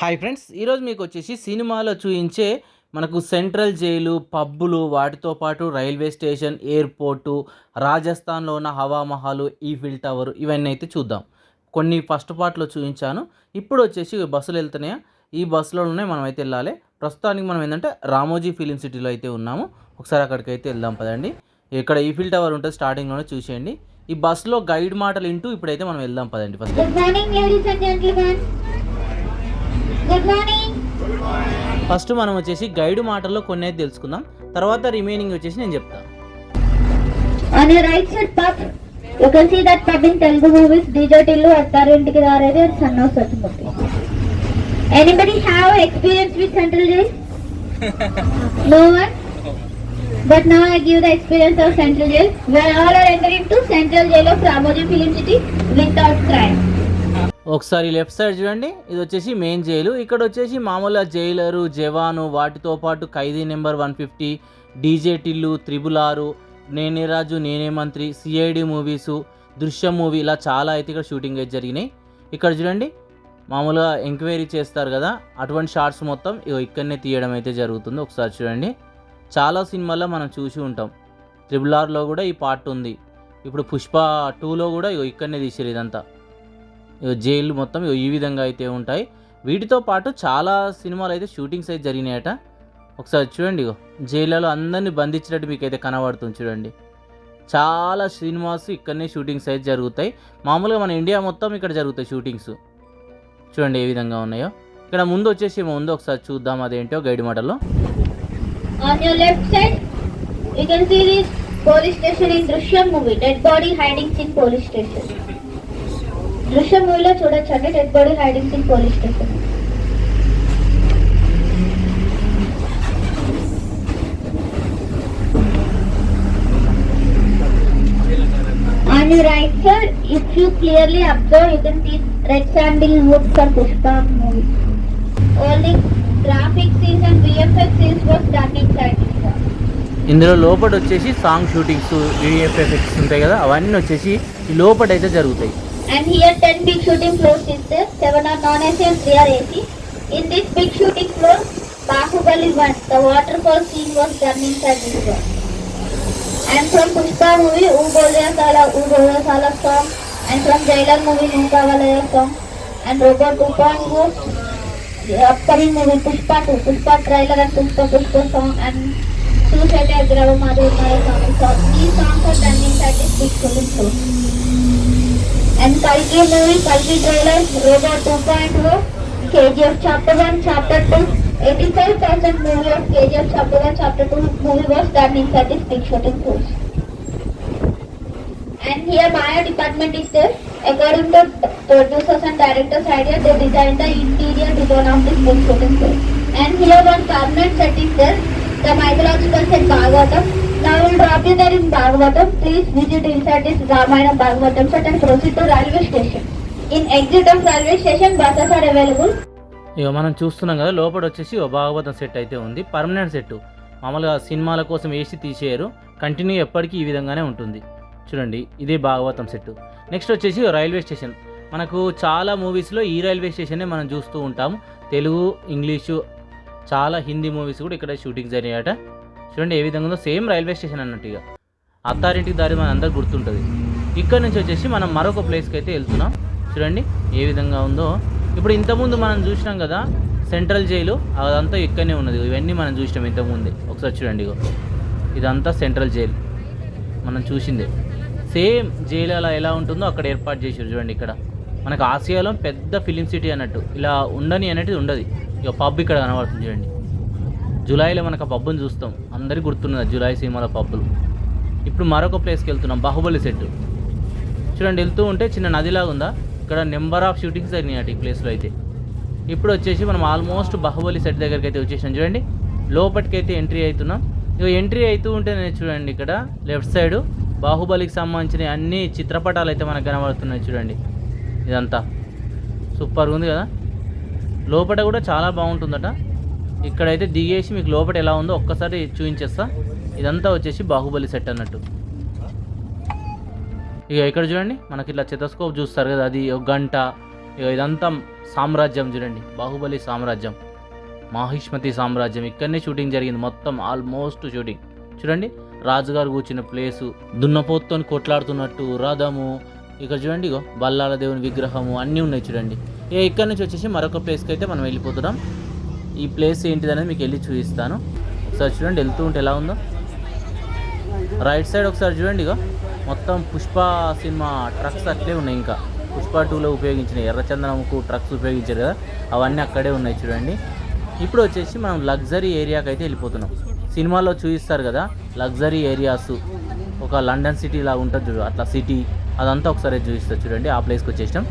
Hi friends ఈరోజు మీకు వచ్చేసి సినిమాలో చూయించే మనకు సెంట్రల్ జైలు పబ్బులు వాటితో పాటు రైల్వే స్టేషన్ ఎయిర్పోర్టు రాజస్థాన్లో ఉన్న హవామహలు ఈఫిల్ టవర్ ఇవన్నీ అయితే చూద్దాం. కొన్ని ఫస్ట్ పార్ట్లో చూపించాను ఇప్పుడు వచ్చేసి బస్సులు వెళ్తున్నాయా? ఈ బస్సులోనే మనం అయితే వెళ్ళాలి. ప్రస్తుతానికి మనం ఏంటంటే రామోజీ ఫిలిం సిటీలో అయితే ఉన్నాము. ఒకసారి అక్కడికి అయితే వెళ్దాం పదండి. ఇక్కడ ఈఫిల్ టవర్ ఉంటుంది స్టార్టింగ్లోనే చూసేయండి. ఈ బస్సులో గైడ్ మాటలు వింటూ ఇప్పుడైతే మనం వెళ్దాం పదండి ఫస్ట్. ఫస్ట్ మనం వచ్చేసి గైడ్ మాటల్లో కొన్ని అయితే తెలుసుకుందాం తర్వాత రిమైనింగ్ వచ్చేసి నేను చెప్తాను pub, you can see that pub in Telugu movies, DJ Tillu, Attarintiki Daredi and Son of Satimurti. Anybody have experience with Central Jail? no one? But now I give the experience of Central Jail. Where all are entering to Central Jail of Ramoji Film City without crime. ఒకసారి left side చూడండి. ఇది వచ్చేసి main jail ఇక్కడ వచ్చేసి మామూలుగా Jailer జవాను వాటితో పాటు Khaidi number one fifty DJ Tillu triple R Nene Raju నేనే మంత్రి సిఐడి మూవీసు దృశ్యం మూవీ ఇలా చాలా అయితే ఇక్కడ షూటింగ్ అయితే జరిగినాయి. ఇక్కడ చూడండి మామూలుగా ఎంక్వైరీ చేస్తారు కదా అటువంటి షార్ట్స్ మొత్తం ఇగో ఇక్కడనే తీయడం అయితే జరుగుతుంది. ఒకసారి చూడండి. చాలా సినిమాల్లో మనం చూసి ఉంటాం. త్రిబుల్ ఆర్లో కూడా ఈ పార్ట్ ఉంది. ఇప్పుడు పుష్ప టూలో కూడా ఇగో ఇక్కడనే తీసారు ఇదంతా. జైలు మొత్తం ఇగో ఈ విధంగా అయితే ఉంటాయి. వీటితో పాటు చాలా సినిమాలు అయితే షూటింగ్స్ అయితే జరిగినాయట. ఒకసారి చూడండి ఇగో జైళ్ళలో అందరినీ బంధించినట్టు మీకు అయితే కనబడుతుంది చూడండి. చాలా సినిమాస్ ఇక్కడనే షూటింగ్స్ అయితే జరుగుతాయి. మామూలుగా మన ఇండియా మొత్తం ఇక్కడ జరుగుతాయి షూటింగ్స్. చూడండి ఏ విధంగా ఉన్నాయో. ఇక్కడ ముందు వచ్చేసి ఏమో ఉందో ఒకసారి చూద్దాం అదేంటో గైడ్ మాటల్లో. On your left side, you can see this police station in Drishyam movie. Dead body hiding in police station. Drishyam మూవీలో చూడొచ్చు అండి dead body hiding police station on you right side if you clearly observe see red sandalwood for Pushpa movie only graphic scenes and VFX scenes for static ఇందులో లోపల వచ్చేసి song shootings ఉంటాయి కదా అవన్నీ వచ్చేసి లోపల అయితే జరుగుతాయి. And here 10 big shooting floors is there. 7 are non-AC 3 are AC. In this big shooting floor, Bahubali 1, the waterfall scene was done inside this one. And from Pushpa movie, U Bolya Sala, U Bolya Sala song. And from Jailer movie, Nuka Valaya song. And 2.0, the upcoming movie Pushpa 2, Pushpa trailer and Pushpa Pushpa song. And Suicide Agrava Madhu Mara song. So these songs are done inside this big shooting floor. And Kalki movie, Kalki trailer, Robot 2.0, KGF chapter 1, chapter 2, 85% movie of KGF chapter 1, chapter 2 movie was done inside this big shooting course. And here Maya department is there. According to producers and directors idea, they designed the interior design of this big shooting course. And here one permanent set is there, the mythological set Bhagavatam. Now I will drop you there in Bhagavatam. Please visit inside this Ramayana Bhagavatam set and proceed to railway station. In exit of railway station, buses are available. ఇక మనం చూస్తున్నాం కదా లోపల వచ్చేసి ఓ Bhagavatam set అయితే ఉంది. Permanent set మామూలుగా సినిమాల కోసం వేసి తీసేయరు. కంటిన్యూ ఎప్పటికీ ఈ విధంగానే ఉంటుంది. చూడండి ఇదే భాగవతం సెట్ నెక్స్ట్ వచ్చేసి రైల్వే స్టేషన్ మనకు చాలా మూవీస్లో ఈ రైల్వే స్టేషన్నే మనం చూస్తూ ఉంటాము తెలుగు ఇంగ్లీషు చాలా హిందీ మూవీస్ కూడా ఇక్కడ షూటింగ్ జరిగాయట. చూడండి ఏ విధంగా ఉందో సేమ్ రైల్వే స్టేషన్ అన్నట్టు ఇక. అత్తారింటికి దారి మన అందరికి గుర్తుంటుంది. ఇక్కడ నుంచి వచ్చేసి మనం మరొక ప్లేస్కి అయితే వెళ్తున్నాం. చూడండి ఏ విధంగా ఉందో. ఇప్పుడు ఇంతకుముందు మనం చూసినాం కదా సెంట్రల్ జైలు అదంతా ఇక్కడనే ఉన్నది. ఇవన్నీ మనం చూసినాం ఇంతకుముందే. ఒకసారి చూడండి ఇగో. ఇదంతా సెంట్రల్ జైలు. మనం చూసిందే. సేమ్ జైలు అలా ఎలా ఉంటుందో అక్కడ ఏర్పాటు చేసారు చూడండి ఇక్కడ. మనకు ఆసియాలో పెద్ద ఫిలిం సిటీ అన్నట్టు. ఇలా ఉండని అనేది ఉండదు. ఇక పబ్ ఇక్కడ కనబడుతుంది చూడండి. జూలైలో మనకు ఆ పబ్బుని చూస్తాం. అందరికీ గుర్తున్నది జూలై సినిమాలో పబ్బులు. ఇప్పుడు మరొక ప్లేస్కి వెళ్తున్నాం బాహుబలి సెట్. చూడండి వెళ్తూ ఉంటే చిన్న నదిలాగా ఉందా? ఇక్కడ నెంబర్ ఆఫ్ షూటింగ్స్ జరిగినాయి ఈ ప్లేస్లో అయితే. ఇప్పుడు వచ్చేసి మనం ఆల్మోస్ట్ బాహుబలి సెట్ దగ్గరికి అయితే వచ్చేసాం. చూడండి లోపలికి అయితే ఎంట్రీ అవుతున్నాం. ఇక ఎంట్రీ అవుతూ ఉంటే నేను చూడండి ఇక్కడ లెఫ్ట్ సైడ్ బాహుబలికి సంబంధించిన అన్ని చిత్రపటాలు అయితే మనకు కనబడుతున్నాయి చూడండి. ఇదంతా. సూపర్గా ఉంది కదా? లోపల కూడా చాలా బాగుంటుందట. ఇక్కడైతే దిగేసి మీకు లోపల ఎలా ఉందో ఒక్కసారి చూపించేస్తా. ఇదంతా వచ్చేసి బాహుబలి సెట్ అన్నట్టు. ఇక ఇక్కడ చూడండి మనకి ఇట్లా చెతస్కోప్ చూస్తారు కదా అది ఒక గంట. ఇక ఇదంతా సామ్రాజ్యం చూడండి బాహుబలి సామ్రాజ్యం. మాహిష్మతి సామ్రాజ్యం ఇక్కడనే షూటింగ్ జరిగింది మొత్తం ఆల్మోస్ట్ షూటింగ్. చూడండి రాజుగారు కూర్చున్న ప్లేసు దున్నపోతుతో కొట్లాడుతున్నట్టు రథము. ఇక్కడ చూడండి ఇగో బల్లాల దేవుని విగ్రహము అన్నీ ఉన్నాయి చూడండి. ఇక ఇక్కడ నుంచి వచ్చేసి మరొక ప్లేస్కి అయితే మనం వెళ్ళిపోతున్నాం. ఈ ప్లేస్ ఏంటిది అనేది మీకు వెళ్ళి చూపిస్తాను. ఒకసారి చూడండి వెళ్తూ ఉంటే ఎలా ఉందో. రైట్ సైడ్ ఒకసారి చూడండి ఇక మొత్తం పుష్ప సినిమా ట్రక్స్ అట్లే ఉన్నాయి ఇంకా. పుష్ప టూలో ఉపయోగించిన ఎర్రచందనంకు ట్రక్స్ ఉపయోగించారు కదా. అవన్నీ అక్కడే ఉన్నాయి చూడండి. ఇప్పుడు వచ్చేసి మనం లగ్జరీ ఏరియాకి అయితే వెళ్ళిపోతున్నాం. సినిమాలో చూపిస్తారు కదా లగ్జరీ ఏరియాస్ ఒక లండన్ సిటీ లాగా ఉంటుంది చూడు అట్లా సిటీ అదంతా ఒకసారి చూపిస్తారు చూడండి ఆ ప్లేస్కి వచ్చేసాం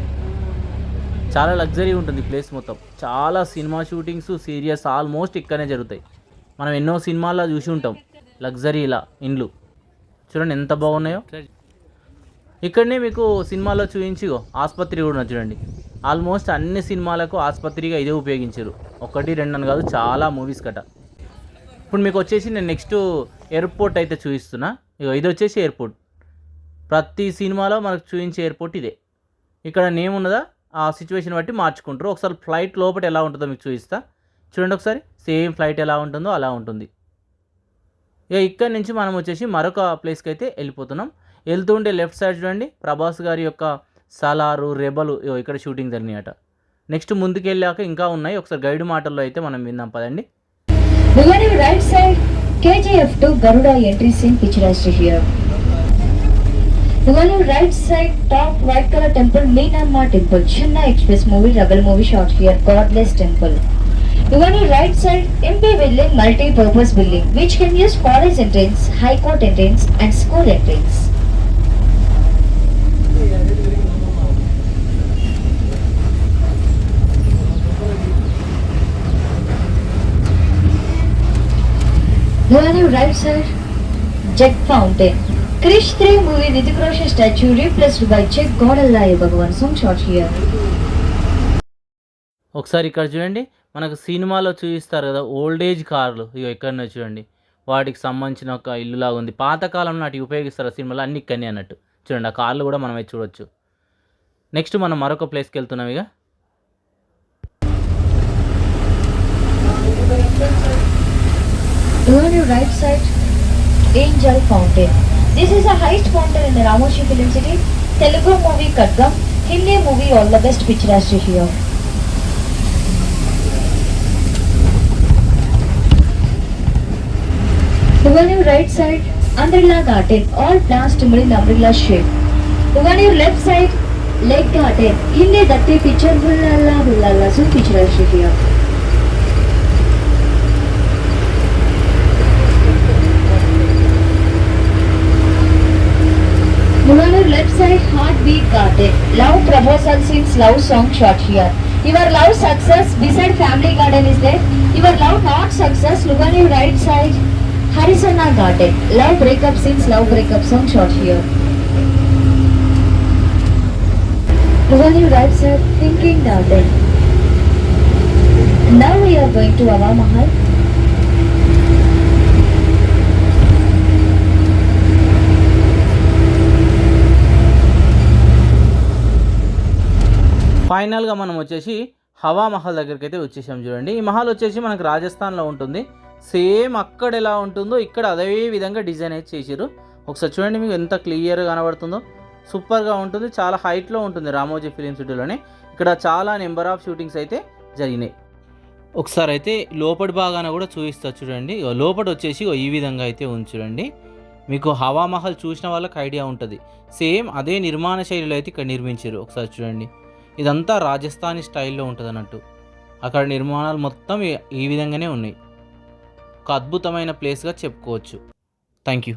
చాలా లగ్జరీ ఉంటుంది ప్లేస్ మొత్తం. చాలా సినిమా షూటింగ్స్ సీరియస్ ఆల్మోస్ట్ ఇక్కడనే జరుగుతాయి. మనం ఎన్నో సినిమాల్లో చూసి ఉంటాం. లగ్జరీలా ఇండ్లు. చూడండి ఎంత బాగున్నాయో. ఇక్కడనే మీకు సినిమాలో చూపించిగో ఆసుపత్రి కూడా చూడండి. ఆల్మోస్ట్ అన్ని సినిమాలకు ఆసుపత్రిగా ఇదే ఉపయోగించారు. ఒకటి రెండు అని కాదు చాలా మూవీస్ కట. ఇప్పుడు మీకు వచ్చేసి నేను నెక్స్ట్ ఎయిర్పోర్ట్ అయితే చూపిస్తున్నా. ఇగో ఇది వచ్చేసి ఎయిర్పోర్ట్ ప్రతి సినిమాలో మనకు చూపించే ఎయిర్పోర్ట్ ఇదే. ఇక్కడ నేమ్ ఉన్నదా? సిచ్యువేషన్ బట్టి మార్చుకుంటారు. ఒకసారి ఫ్లైట్ లోపల ఎలా ఉంటుందో మీకు చూపిస్తా. చూడండి ఒకసారి. సేమ్ ఫ్లైట్ ఎలా ఉంటుందో అలా ఉంటుంది. ఇక ఇక్కడ నుంచి మనం వచ్చేసి మరొక ప్లేస్కి అయితే వెళ్ళిపోతున్నాం. వెళ్తుంటే లెఫ్ట్ సైడ్ చూడండి. ప్రభాస్ గారి యొక్క సలారు రెబలు ఇగో ఇక్కడ షూటింగ్ జరిగినాయట. నెక్స్ట్ ముందుకు వెళ్ళాక ఇంకా ఉన్నాయి. ఒకసారి గైడ్ మాటల్లో అయితే మనం విందాం పదండి. Right side KGF two Garuda entry scene entry right side, Jet Fountain. Krish 3 movie Hrithik Roshan statue replaced by Jet God Allah Bhagavan song shot here. ఒకసారి ఇక్కడ చూడండి. మనకు సినిమాలో చూపిస్తారు కదా ఓల్డ్ ఏజ్ కార్లు. ఇగో ఇక్కడనే చూడండి. వాటికి సంబంధించిన ఒక ఇల్లులాగా ఉంది. పాతకాలం నాటి ఉపయోగిస్తారు సినిమాలో అన్ని ఇక్కడనే అన్నట్టు. చూడండి ఆ కార్లు కూడా మనం అయితే చూడొచ్చు. నెక్స్ట్ మనం మరొక ప్లేస్కి వెళ్తున్నాం ఇక right side, Angel Fountain. This is the highest fountain in the Ramoshi Film City. Telugu movie Kadgam, Hindi movie All the Best picturized here. Moving to right side, umbrella garden. All plants to in umbrella shape. Moving to left side, lake garden. Hindi Datti picture Hullala Hullala so picturized here. Moving left side, heartbeat garden. Love proposal scenes, love song shot here. Your love success beside family garden is there. Your love not success, look on your right side. Harisana garden. Love breakup scenes, love breakup song shot here. Look on your right side, thinking garden. Now we are going to Ava Mahal. ఫైనల్గా మనం వచ్చేసి హవా మహల్ దగ్గరికి అయితే వచ్చేసాం చూడండి. ఈ మహల్ వచ్చేసి మనకు రాజస్థాన్లో ఉంటుంది. సేమ్ అక్కడ ఎలా ఉంటుందో ఇక్కడ అదే విధంగా డిజైన్ అయితే చేసారు ఒకసారి చూడండి మీకు ఎంత క్లియర్గా కనబడుతుందో. సూపర్గా ఉంటుంది. చాలా హైట్లో ఉంటుంది రామోజీ ఫిలిం సిటీలోనే. ఇక్కడ చాలా నెంబర్ ఆఫ్ షూటింగ్స్ అయితే జరిగినాయి. ఒకసారి అయితే లోపటి భాగాన కూడా చూపిస్తా చూడండి. లోపట వచ్చేసి ఈ విధంగా అయితే ఉంది చూడండి. మీకు హవామహల్ చూసిన వాళ్ళకి ఐడియా ఉంటుంది. సేమ్ అదే నిర్మాణ శైలిలో అయితే ఇక్కడ నిర్మించారు. ఒకసారి చూడండి. ఇదంతా రాజస్థానీ స్టైల్లో ఉంటుంది అన్నట్టు అక్కడ నిర్మాణాలు మొత్తం ఈ- ఈ విధంగానే ఉన్నాయి. ఒక అద్భుతమైన ప్లేస్గా చెప్పుకోవచ్చు. Thank you